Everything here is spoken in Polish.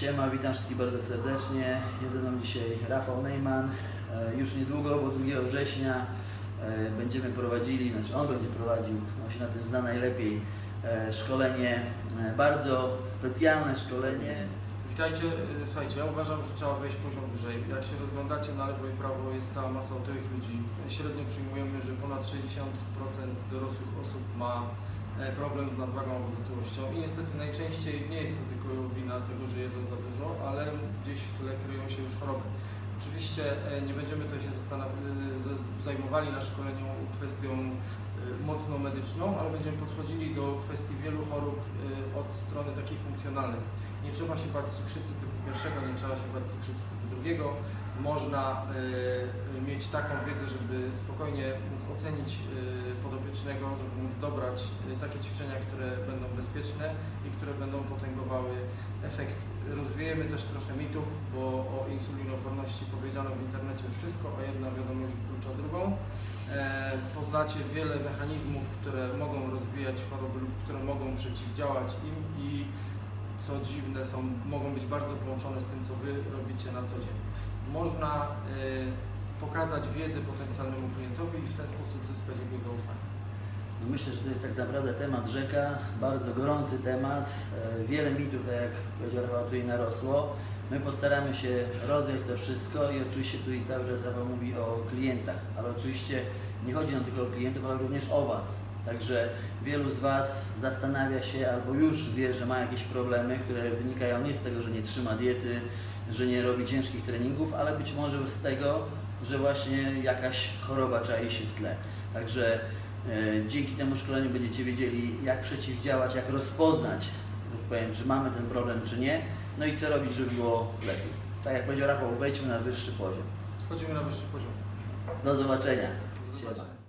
Siema, witam wszystkich bardzo serdecznie. Jest ze mną dzisiaj Rafał Neyman. E, Już niedługo, bo 2 września e, będziemy prowadzili, znaczy on będzie prowadził, on się na tym zna najlepiej, e, szkolenie, bardzo specjalne szkolenie. Witajcie, słuchajcie, ja uważam, że trzeba wejść poziom wyżej. Jak się rozglądacie na lewo i prawo, jest cała masa otyłych ludzi. Średnio przyjmujemy, że ponad 60% dorosłych osób ma problem z nadwagą albo z otyłością i niestety najczęściej nie jest to tylko wina tego, że jedzą za dużo, ale gdzieś w tle kryją się już choroby. Oczywiście e, nie będziemy tutaj się z- zajmowali na szkoleniu kwestią mocno medyczną, ale będziemy podchodzili do kwestii wielu chorób od strony takiej funkcjonalnej. Nie trzeba się bać cukrzycy typu pierwszego, nie trzeba się bać cukrzycy typu drugiego. Można mieć taką wiedzę, żeby spokojnie móc ocenić y, podopiecznego, żeby móc dobrać y, takie ćwiczenia, które będą bezpieczne i które będą potęgowały efekt. Rozwiejemy też trochę mitów, bo o insulinoporności powiedziano w internecie już wszystko, a jedna wiadomość wyklucza drugą. E, poznacie wiele mechanizmów, które mogą rozwijać choroby lub które mogą przeciwdziałać im i co dziwne są, mogą być bardzo połączone z tym, co Wy robicie na co dzień. Można y, pokazać wiedzę potencjalnemu klientowi i w ten sposób zyskać jego zaufanie. No myślę, że to jest tak naprawdę temat rzeka, bardzo gorący temat. E, Wiele mitów, tak jak powiedział Rafał, tutaj narosło. My postaramy się rozwiać to wszystko i oczywiście tutaj cały czas Rafał mówi o klientach, ale oczywiście nie chodzi nam tylko o klientów, ale również o Was. Także wielu z Was zastanawia się albo już wie, że ma jakieś problemy, które wynikają nie z tego, że nie trzyma diety, że nie robi ciężkich treningów, ale być może z tego, że właśnie jakaś choroba czai się w tle. Także E, Dzięki temu szkoleniu będziecie wiedzieli, jak przeciwdziałać, jak rozpoznać, tak powiem, czy mamy ten problem, czy nie, no i co robić, żeby było lepiej. Tak jak powiedział Rafał, wejdźmy na wyższy poziom. Wchodzimy na wyższy poziom. Do zobaczenia. Do zobaczenia.